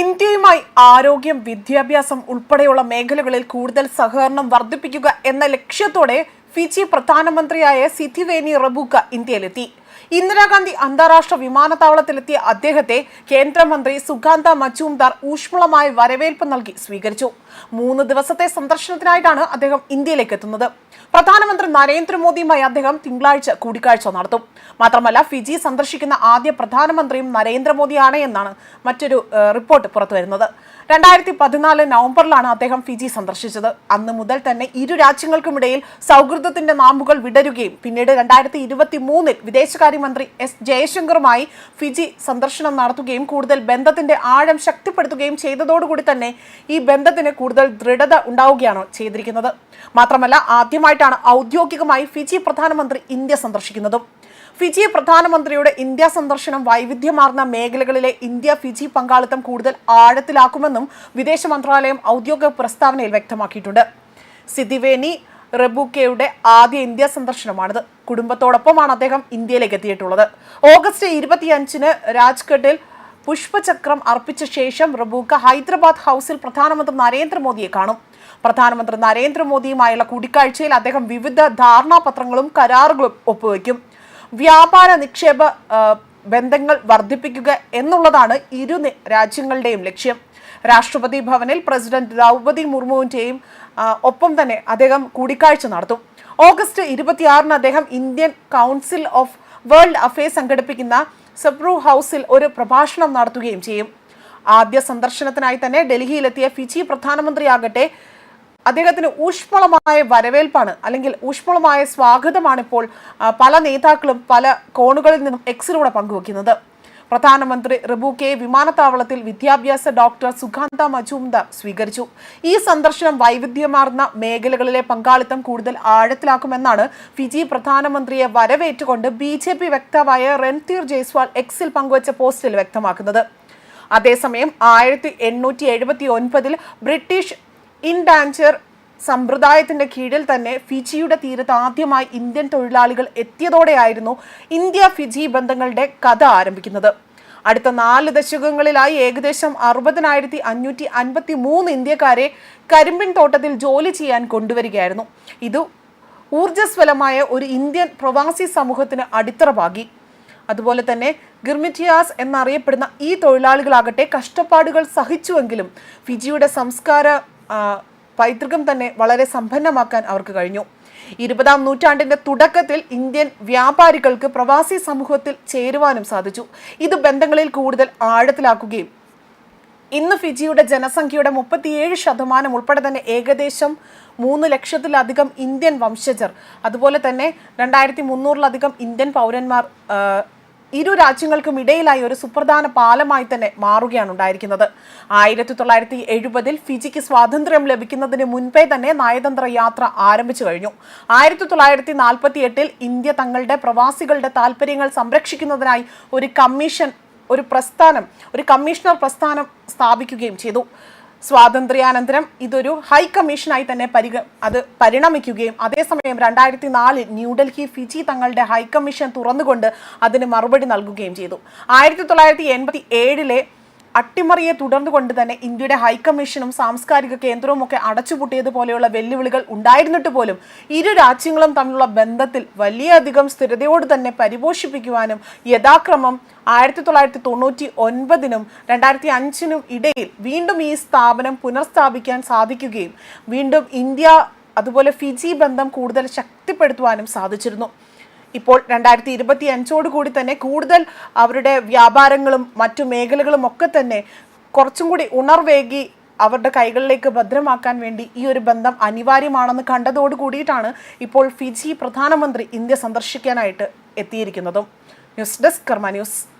ഇന്ത്യയുമായി ആരോഗ്യം വിദ്യാഭ്യാസം ഉൾപ്പെടെയുള്ള മേഖലകളിൽ കൂടുതൽ സഹകരണം വർദ്ധിപ്പിക്കുക എന്ന ലക്ഷ്യത്തോടെ ഫിജി പ്രധാനമന്ത്രിയായ സിഥിവേനി റബൂക്ക ഇന്ത്യയിലെത്തി. ഇന്ദിരാഗാന്ധി അന്താരാഷ്ട്ര വിമാനത്താവളത്തിലെത്തിയ അദ്ദേഹത്തെ കേന്ദ്രമന്ത്രി സുഗാന്ത മജൂംദാർ ഊഷ്മളമായ വരവേൽപ്പ് നൽകി സ്വീകരിച്ചു. മൂന്ന് ദിവസത്തെ സന്ദർശനത്തിനായിട്ടാണ് അദ്ദേഹം ഇന്ത്യയിലേക്ക് എത്തുന്നത് പ്രധാനമന്ത്രി നരേന്ദ്രമോദിയുമായി അദ്ദേഹം തിങ്കളാഴ്ച കൂടിക്കാഴ്ച നടത്തും. മാത്രമല്ല ഫിജി സന്ദർശിക്കുന്ന ആദ്യ പ്രധാനമന്ത്രിയും നരേന്ദ്രമോദിയാണ് എന്നാണ് മറ്റൊരു റിപ്പോർട്ട് പുറത്തുവരുന്നത്. രണ്ടായിരത്തി പതിനാല് നവംബറിലാണ് അദ്ദേഹം ഫിജി സന്ദർശിച്ചത്. അന്ന് മുതൽ തന്നെ ഇരു രാജ്യങ്ങൾക്കുമിടയിൽ സൗഹൃദത്തിന്റെ നാമ്പുകൾ വിടരുകയും പിന്നീട് രണ്ടായിരത്തി ഇരുപത്തി മൂന്നിൽ വിദേശകാര്യമന്ത്രി എസ് ജയശങ്കറുമായി ഫിജി സന്ദർശനം നടത്തുകയും കൂടുതൽ ബന്ധത്തിന്റെ ആഴം ശക്തിപ്പെടുത്തുകയും ചെയ്തതോടുകൂടി തന്നെ ഈ ബന്ധത്തിന് കൂടുതൽ ദൃഢത ഉണ്ടാവുകയാണ് ചെയ്തിരിക്കുന്നത്. മാത്രമല്ല ആദ്യമായിട്ടാണ് ഔദ്യോഗികമായി ഫിജി പ്രധാനമന്ത്രി ഇന്ത്യ സന്ദർശിക്കുന്നതും. ഫിജി പ്രധാനമന്ത്രിയുടെ ഇന്ത്യ സന്ദർശനം വൈവിധ്യമാർന്ന മേഖലകളിലെ ഇന്ത്യ ഫിജി പങ്കാളിത്തം കൂടുതൽ ആഴത്തിലാക്കുമെന്നും വിദേശ മന്ത്രാലയം ഔദ്യോഗിക പ്രസ്താവനയിൽ വ്യക്തമാക്കിയിട്ടുണ്ട്. സിദിവേനി റബൂക്കയുടെ ആദ്യ ഇന്ത്യ സന്ദർശനമാണിത്. കുടുംബത്തോടൊപ്പമാണ് അദ്ദേഹം ഇന്ത്യയിലേക്ക് എത്തിയിട്ടുള്ളത്. ഓഗസ്റ്റ് ഇരുപത്തിയഞ്ചിന് രാജ്ഘട്ടിൽ പുഷ്പചക്രം അർപ്പിച്ച ശേഷം റബൂക്ക ഹൈദരാബാദ് ഹൗസിൽ പ്രധാനമന്ത്രി നരേന്ദ്രമോദിയെ കാണും. പ്രധാനമന്ത്രി നരേന്ദ്രമോദിയുമായുള്ള കൂടിക്കാഴ്ചയിൽ അദ്ദേഹം വിവിധ ധാരണാപത്രങ്ങളും കരാറുകളും ഒപ്പുവെക്കും. വ്യാപാര നിക്ഷേപ ബന്ധങ്ങൾ വർദ്ധിപ്പിക്കുക എന്നുള്ളതാണ് ഇരു രാജ്യങ്ങളുടെയും ലക്ഷ്യം. രാഷ്ട്രപതി ഭവനിൽ പ്രസിഡന്റ് ദ്രൗപതി മുർമുവിന്റെയും ഒപ്പം തന്നെ അദ്ദേഹം കൂടിക്കാഴ്ച നടത്തും. ഓഗസ്റ്റ് ഇരുപത്തിയാറിന് അദ്ദേഹം Indian council of world affairs സംഘടിപ്പിക്കുന്ന സെബ്രു ഹൗസിൽ ഒരു പ്രഭാഷണം നടത്തുകയും ചെയ്യും. ആദ്യ സന്ദർശനത്തിനായി തന്നെ ഡൽഹിയിലെത്തിയ ഫിജി പ്രധാനമന്ത്രിയാകട്ടെ അദ്ദേഹത്തിന് ഊഷ്മളമായ വരവേൽപ്പാണ് അല്ലെങ്കിൽ ഊഷ്മളമായ സ്വാഗതമാണ് ഇപ്പോൾ പല നേതാക്കളും പല കോണുകളിൽ നിന്നും എക്സിലൂടെ പങ്കുവയ്ക്കുന്നത് പ്രധാനമന്ത്രി റിബുക്കെ വിമാനത്താവളത്തിൽ വിദ്യാഭ്യാസ ഡോക്ടർ സുഖാന്ത മജുംദാർ സ്വീകരിച്ചു. ഈ സന്ദർശനം വൈവിധ്യമാർന്ന മേഖലകളിലെ പങ്കാളിത്തം കൂടുതൽ ആഴത്തിലാക്കുമെന്നാണ് ഫിജി പ്രധാനമന്ത്രിയെ വരവേറ്റുകൊണ്ട് ബി ജെ പി വക്താവായ റൺതീർ ജയ്സ്വാൾ എക്സിൽ പങ്കുവച്ച പോസ്റ്റിൽ വ്യക്തമാക്കുന്നത്. അതേസമയം ആയിരത്തി എണ്ണൂറ്റി എഴുപത്തി ഒൻപതിൽ ബ്രിട്ടീഷ് ഇൻഡാഞ്ചർ സമ്പ്രദായത്തിന്റെ കീഴിൽ തന്നെ ഫിജിയുടെ തീരത്ത് ആദ്യമായി ഇന്ത്യൻ തൊഴിലാളികൾ എത്തിയതോടെയായിരുന്നു ഇന്ത്യ ഫിജി ബന്ധങ്ങളുടെ കഥ ആരംഭിക്കുന്നത്. അടുത്ത നാല് ദശകങ്ങളിലായി ഏകദേശം അറുപതിനായിരത്തി അഞ്ഞൂറ്റി അൻപത്തി മൂന്ന് ഇന്ത്യക്കാരെ കരിമ്പിൻ തോട്ടത്തിൽ ജോലി ചെയ്യാൻ കൊണ്ടുവരികയായിരുന്നു. ഇത് ഊർജസ്വലമായ ഒരു ഇന്ത്യൻ പ്രവാസി സമൂഹത്തിന് അടിത്തറ പാകി അതുപോലെ തന്നെ ഗിർമിറ്റിയാസ് എന്നറിയപ്പെടുന്ന ഈ തൊഴിലാളികളാകട്ടെ കഷ്ടപ്പാടുകൾ സഹിച്ചുവെങ്കിലും ഫിജിയുടെ സംസ്കാര പൈതൃകം തന്നെ വളരെ സമ്പന്നമാക്കാൻ അവർക്ക് കഴിഞ്ഞു. ഇരുപതാം നൂറ്റാണ്ടിന്റെ തുടക്കത്തിൽ ഇന്ത്യൻ വ്യാപാരികൾക്ക് പ്രവാസി സമൂഹത്തിൽ ചേരുവാനും സാധിച്ചു. ഇത് ബന്ധങ്ങളിൽ കൂടുതൽ ആഴത്തിലാക്കുകയും ഇന്ന് ഫിജിയുടെ ജനസംഖ്യയുടെ മുപ്പത്തിയേഴ് ശതമാനം ഉൾപ്പെടെ തന്നെ ഏകദേശം മൂന്ന് ലക്ഷത്തിലധികം ഇന്ത്യൻ വംശജർ. അതുപോലെ തന്നെ രണ്ടായിരത്തി മുന്നൂറിലധികം ഇന്ത്യൻ പൗരന്മാർ ഇരു രാജ്യങ്ങൾക്കും ഇടയിലായി ഒരു സുപ്രധാന പാലമായി തന്നെ മാറുകയാണ് ഉണ്ടായിരിക്കുന്നത്. ആയിരത്തി തൊള്ളായിരത്തി എഴുപതിൽ ഫിജിക്ക് സ്വാതന്ത്ര്യം ലഭിക്കുന്നതിന് മുൻപേ തന്നെ നയതന്ത്ര യാത്ര ആരംഭിച്ചു കഴിഞ്ഞു. ആയിരത്തി തൊള്ളായിരത്തി നാൽപ്പത്തി എട്ടിൽ ഇന്ത്യ തങ്ങളുടെ പ്രവാസികളുടെ താല്പര്യങ്ങൾ സംരക്ഷിക്കുന്നതിനായി ഒരു കമ്മീഷൻ ഒരു പ്രസ്ഥാനം ഒരു കമ്മീഷണർ പ്രസ്ഥാനം സ്ഥാപിക്കുകയും ചെയ്തു. സ്വാതന്ത്ര്യാനന്തരം ഇതൊരു ഹൈ കമ്മീഷനായി തന്നെ പരിഗ അത് പരിണമിക്കുകയും അതേസമയം രണ്ടായിരത്തി നാലിൽ ന്യൂഡൽഹി ഫിജി തങ്ങളുടെ ഹൈ കമ്മീഷൻ തുറന്നുകൊണ്ട് അതിന് മറുപടി നൽകുകയും ചെയ്തു. ആയിരത്തി തൊള്ളായിരത്തി എൺപത്തി ഏഴിലെ അട്ടിമറിയെ തുടർന്നുകൊണ്ട് തന്നെ ഇന്ത്യയുടെ ഹൈക്കമ്മീഷനും സാംസ്കാരിക കേന്ദ്രവും ഒക്കെ അടച്ചുപൂട്ടിയതുപോലെയുള്ള വെല്ലുവിളികൾ ഉണ്ടായിരുന്നിട്ട് പോലും ഇരു രാജ്യങ്ങളും തമ്മിലുള്ള ബന്ധത്തിൽ വലിയധികം സ്ഥിരതയോട് തന്നെ പരിപോഷിപ്പിക്കുവാനും യഥാക്രമം ആയിരത്തി തൊള്ളായിരത്തി തൊണ്ണൂറ്റി ഒൻപതിനും രണ്ടായിരത്തി അഞ്ചിനും ഇടയിൽ വീണ്ടും ഈ സ്ഥാപനം പുനഃസ്ഥാപിക്കാൻ സാധിക്കുകയും വീണ്ടും ഇന്ത്യ അതുപോലെ ഫിജി ബന്ധം കൂടുതൽ ശക്തിപ്പെടുത്തുവാനും സാധിച്ചിരുന്നു. ഇപ്പോൾ രണ്ടായിരത്തി ഇരുപത്തി അഞ്ചോട് കൂടി തന്നെ കൂടുതൽ അവരുടെ വ്യാപാരങ്ങളും മറ്റു മേഖലകളും ഒക്കെ തന്നെ കുറച്ചും കൂടി ഉണർവേകി അവരുടെ കൈകളിലേക്ക് ഭദ്രമാക്കാൻ വേണ്ടി ഈ ഒരു ബന്ധം അനിവാര്യമാണെന്ന് കണ്ടതോട് കൂടിയിട്ടാണ് ഇപ്പോൾ ഫിജി പ്രധാനമന്ത്രി ഇന്ത്യ സന്ദർശിക്കാനായിട്ട് എത്തിയിരിക്കുന്നതും. News desk Karma news.